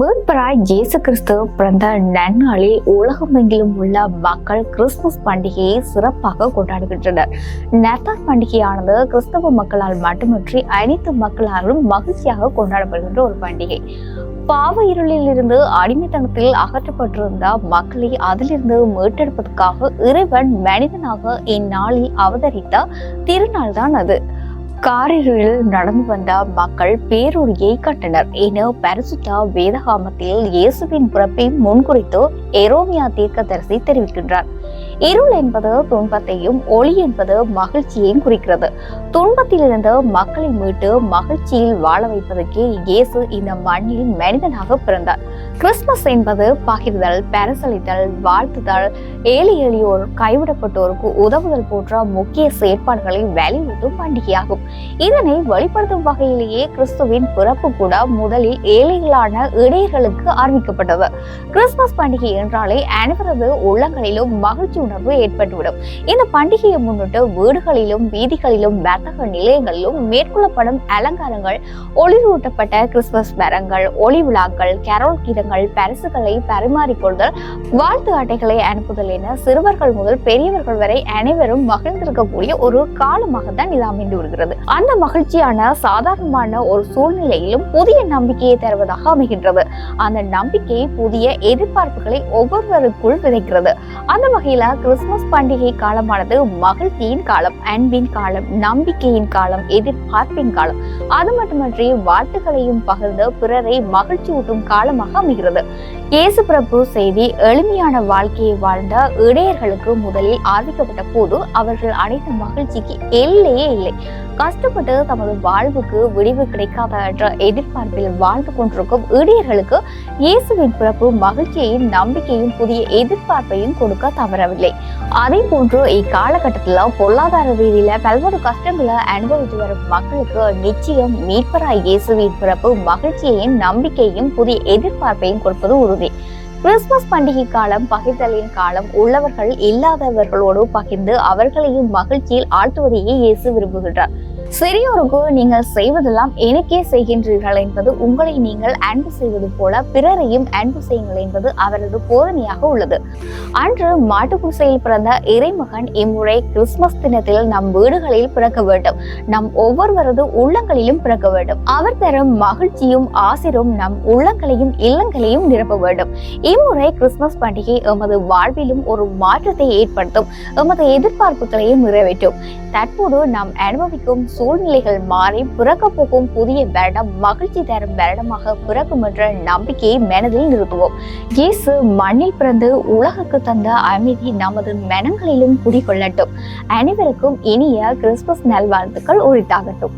மீட்பராய் இயேசு கிறிஸ்து பிறந்த நன்னாளில் உலகமெங்கிலும் உள்ள மக்கள் கிறிஸ்துமஸ் பண்டிகையை சிறப்பாக கொண்டாடுகின்றனர். நத்தார் பண்டிகையானது கிறிஸ்தவ மக்களால் மட்டுமின்றி அனைத்து மக்களாலும் மகிழ்ச்சியாக கொண்டாடப்படுகின்ற ஒரு பண்டிகை. பாவ இருளில் இருந்து அடிமைத்தனத்தில் அகற்றப்பட்டிருந்த மக்களை அதிலிருந்து மீட்டெடுப்பதற்காக இறைவன் மனிதனாக இந்நாளில் அவதரித்த திருநாள் தான் அது. காரிகளில் நடந்து வந்த மக்கள் பேரொழியை கட்டனர் என பரிசுத்தா வேதகாமத்தில் இயேசுவின் பிறப்பை முன்குறித்து எரோமியா தீர்க்கதரிசி தெரிவிக்கின்றார். இருள் என்பது துன்பத்தையும் ஒளி என்பது மகிழ்ச்சியையும் குறிக்கிறது. துன்பத்திலிருந்து மக்களை மீட்டு மகிழ்ச்சியில் வாழ வைப்பதற்கே இயேசு இந்த மண்ணில் மனிதனாக பிறந்தார். கிறிஸ்துமஸ் என்பது பகிர்தல் பரிசளித்தல் வாழ்த்துதல் ஏழை எளியோர் கைவிடப்பட்டோருக்கு உதவுதல் போன்ற முக்கிய செயற்பாடுகளை வலியுறுத்தும் பண்டிகையாகும். இதனை வெளிப்படுத்தும் வகையிலேயே கிறிஸ்துவின் பிறப்பு கூட முதலில் ஏழைகளான இடையர்களுக்கு அறிவிக்கப்பட்டது. கிறிஸ்துமஸ் பண்டிகை என்றாலே அனைவரது உள்ளங்களிலும் மகிழ்ச்சி உணர்வு ஏற்பட்டுவிடும். இந்த பண்டிகையை முன்னிட்டு வீடுகளிலும் வீதிகளிலும் வர்த்தக நிலையங்களிலும் மேற்கொள்ளப்படும் அலங்காரங்கள் ஒளிரூட்டப்பட்ட கிறிஸ்துமஸ் மரங்கள் ஒளி விழாக்கள் கரோல் கீதங்கள் பரிசுகளை பரிமாறிக்கொள்தல் வாழ்த்து அட்டைகளை அனுப்புதல் என சிறுவர்கள் முதல் பெரியவர்கள் வரை அனைவரும் மகிழ்ந்திருக்கக்கூடிய ஒரு காலமாக தான் இது அமைந்து வருகிறது. அந்த மகிழ்ச்சியான சாதாரணமான ஒரு சூழ்நிலையிலும் புதிய நம்பிக்கையை தருவதாக அமைகின்றது. அந்த நம்பிக்கை புதிய எதிர்பார்ப்புகளை ஒவ்வொருவருக்குள் விதைக்கிறது. அந்த வகையில கிறிஸ்துமஸ் பண்டிகை காலமானது மகிழ்ச்சியின் காலம் அன்பின் காலம் நம்பிக்கையின் காலம் எதிர்பார்ப்பின் காலம். அது மட்டுமன்றி வாழ்த்துக்களையும் பகிர்ந்து பிறரை மகிழ்ச்சி ஊட்டும் காலமாக அமைகிறது. இயேசு பிரபு செய்தி எளிமையான வாழ்க்கையை வாழ்ந்த இடையர்களுக்கு முதலில் ஆதிக்கப்பட்ட போது அவர்கள் அனைத்து மகிழ்ச்சிக்கு எல்லையே இல்லை. கஷ்டப்பட்டு தமது வாழ்வுக்கு விடிவு கிடைக்காத என்ற எதிர்பார்ப்பில் வாழ்ந்து கொண்டிருக்கும் இடையர்களுக்கு இயேசுவின் பிறப்பு மகிழ்ச்சியையும் நம்பிக்கையும் புதிய எதிர்பார்ப்பையும் கொடுக்க தவறவில்லை. அதே போன்று இக்காலகட்டத்தில் பொருளாதார ரீதியில பல்வேறு கஷ்டங்களை அனுபவித்து வரும் மக்களுக்கு நிச்சயம் மீட்பராய் இயேசுவின் பிறப்பு மகிழ்ச்சியையும் நம்பிக்கையும் புதிய எதிர்பார்ப்பையும் கொடுப்பது உறுதி. கிறிஸ்துமஸ் பண்டிகை காலம் பகிர்தலின் காலம் உள்ளவர்கள் இல்லாதவர்களோடு பகிர்ந்து அவர்களையும் மகிழ்ச்சியில் ஆழ்த்துவதையே இயேசு விரும்புகின்றார். சிறியோருக்கு நீங்கள் செய்வதெல்லாம் எனக்கே செய்கின்றீர்கள் என்பது உங்களை நீங்கள் அன்பு செய்வது போல பிறரையும் அன்பு செய்யுங்கள் என்பது அவரது போதனையாக உள்ளது. அன்று மாட்டுக்குசையில் பிறந்த இறைமகன் இம்முறை கிறிஸ்துமஸ் தினத்தில் நம் வீடுகளில் பிறக்க வேண்டும். நம் ஒவ்வொருவரது உள்ளங்களிலும் பிறக்க வேண்டும். அவர் தரும் மகிழ்ச்சியும் ஆசிரும் நம் உள்ளங்களையும் இல்லங்களையும் நிரப்ப வேண்டும். இம்முறை கிறிஸ்துமஸ் பண்டிகை எமது வாழ்விலும் ஒரு மாற்றத்தை ஏற்படுத்தும். எமது எதிர்பார்ப்புகளையும் நிறைவேற்றும். தற்போது நாம் அனுபவிக்கும் சூழ்நிலைகள் மாறி பிறக்க போகும் புதிய வருடம் மகிழ்ச்சி தரும் வருடமாக பிறக்கும் என்ற நம்பிக்கையை மனதில் நிறுத்துவோம். இயேசு மண்ணில் பிறந்து உலகுக்கு தந்த அமைதி நமது மனங்களிலும் குடிகொள்ளட்டும். அனைவருக்கும் இனிய கிறிஸ்துமஸ் நல்வாழ்த்துக்கள். உரித்தாகட்டும்.